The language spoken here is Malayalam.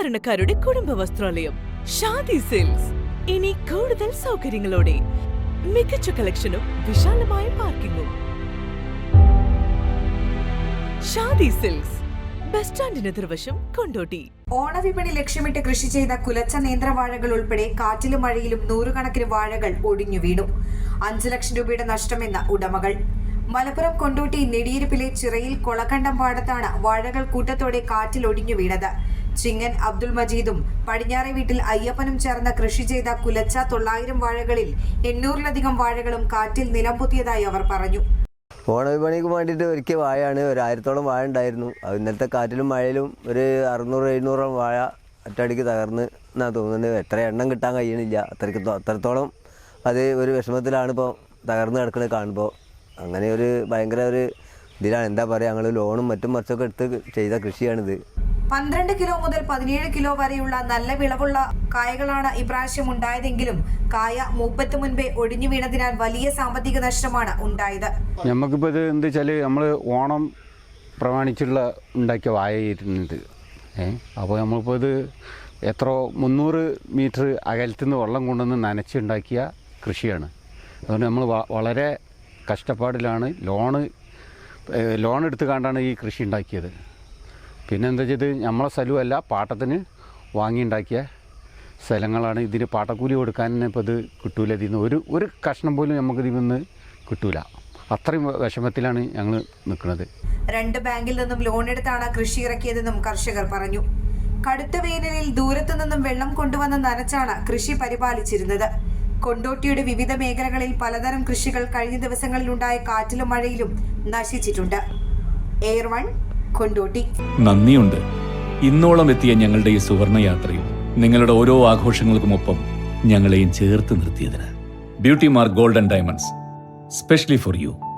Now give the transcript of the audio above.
സാധാരണക്കാരുടെ കുടുംബ വസ്ത്രാലയം ഷാദി സിൽക്സ്. ഇനി കൂടുതൽ സൗകര്യങ്ങളോടെ മികച്ച കളക്ഷനും വിശാലമായ പാർക്കിംഗും ഷാദി സിൽക്സ് കൊണ്ടോട്ടി. ഓണവിപണി ലക്ഷ്യമിട്ട് കൃഷി ചെയ്ത കുലച്ച നേന്ത്രവാഴകൾ ഉൾപ്പെടെ കാറ്റിലും മഴയിലും നൂറുകണക്കിന് വാഴകൾ ഒടിഞ്ഞു വീണു. അഞ്ചു ലക്ഷം രൂപയുടെ നഷ്ടമെന്ന ഉടമകൾ. മലപ്പുറം കൊണ്ടോട്ടി നെടിയിരുപ്പിലെ ചിറയിൽ കൊളക്കണ്ടം പാടത്താണ് വാഴകൾ കൂട്ടത്തോടെ കാറ്റിൽ ഒടിഞ്ഞു വീണത്. ചിങ്ങൻ അബ്ദുൾ മജീദും പടിഞ്ഞാറെ വീട്ടിൽ അയ്യപ്പനും ചേർന്ന് കൃഷി ചെയ്ത കുലച്ച തൊള്ളായിരം വാഴകളിൽ എണ്ണൂറിലധികം വാഴകളും കാറ്റിൽ നിലംപൊത്തിയതായി അവർ പറഞ്ഞു. ഓണവിപണിക്ക് വേണ്ടിയിട്ട് ഒരുക്കിയ വാഴയാണ്. ഒരു ആയിരത്തോളം വാഴ ഉണ്ടായിരുന്നു. ഇന്നലത്തെ കാറ്റിലും മഴയിലും ഒരു അറുന്നൂറ് എഴുന്നൂറോളം വാഴ ഒറ്റയടിക്ക് തകർന്ന് എന്നാണ് തോന്നുന്നത്. എത്ര എണ്ണം കിട്ടാൻ കഴിയണില്ല. അത്രയ്ക്ക് അത്രത്തോളം അത് ഒരു വിഷമത്തിലാണ് ഇപ്പോൾ തകർന്ന് കിടക്കുന്നത് കാണുമ്പോൾ അങ്ങനെ ഒരു ഭയങ്കര ഒരു ഇതിലാണ്. എന്താ പറയുക ഞങ്ങൾ ലോണും മറ്റും മറിച്ചൊക്കെ എടുത്ത് ചെയ്ത കൃഷിയാണിത്. പന്ത്രണ്ട് കിലോ മുതൽ പതിനേഴ് കിലോ വരെയുള്ള നല്ല വിളവുള്ള കായകളാണ് ഇപ്രാവശ്യം ഉണ്ടായതെങ്കിലും കായ മൂപ്പത്ത് മുൻപേ ഒടിഞ്ഞു വീണതിനാൽ വലിയ സാമ്പത്തിക നഷ്ടമാണ് ഉണ്ടായത്. നമുക്കിപ്പോൾ ഇത് എന്താ വെച്ചാൽ നമ്മൾ ഓണം പ്രമാണിച്ചുള്ള ഉണ്ടാക്കിയ വായായിരുന്നത് ഏ? അപ്പോൾ നമ്മളിപ്പോൾ ഇത് എത്ര മുന്നൂറ് മീറ്റർ അകലത്തു നിന്ന് വെള്ളം കൊണ്ടുവന്ന് നനച്ചുണ്ടാക്കിയ കൃഷിയാണ്. അതുകൊണ്ട് നമ്മൾ വളരെ കഷ്ടപ്പാടിലാണ് ലോണ് ലോൺ എടുത്തു കണ്ടാണ് ഈ കൃഷി ഉണ്ടാക്കിയത്. പിന്നെ എന്താ ചെയ്ത്? നമ്മളെ സ്ഥലമല്ല പാട്ടത്തിന് വാങ്ങിയുണ്ടാക്കിയ സ്ഥലങ്ങളാണ്. ഇതിന് പാട്ടക്കൂലി കൊടുക്കാൻ തന്നെ ഇപ്പോൾ ഇത് കിട്ടൂല. ഇതിൽ നിന്ന് ഒരു ഒരു കഷ്ണം പോലും നമുക്ക് ഇതിൽ നിന്ന് കിട്ടൂല. അത്രയും വിഷമത്തിലാണ് ഞങ്ങൾ നിൽക്കുന്നത് രണ്ട് ബാങ്കിൽ നിന്നും ലോൺ എടുത്താണ് കൃഷി ഇറക്കിയതെന്നും കർഷകർ പറഞ്ഞു. കടുത്ത വേനലിൽ ദൂരത്തു നിന്നും വെള്ളം കൊണ്ടുവന്ന് നനച്ചാണ് കൃഷി പരിപാലിച്ചിരുന്നത്. കൊണ്ടോട്ടിയുടെ വിവിധ മേഖലകളിൽ പലതരം കൃഷികൾ കഴിഞ്ഞ ദിവസങ്ങളിൽ ഉണ്ടായ കാറ്റിലും മഴയിലും നശിച്ചിട്ടുണ്ട്. Air one Kondotty. നന്ദിയുണ്ട്. ഇന്നോളം എത്തിയ ഞങ്ങളുടെ ഈ സുവർണ യാത്രയും നിങ്ങളുടെ ഓരോ ആഘോഷങ്ങൾക്കുമൊപ്പം ഞങ്ങളെയും ചേർത്ത് നിർത്തിയതിന്. Beauty mark golden diamonds specially for you.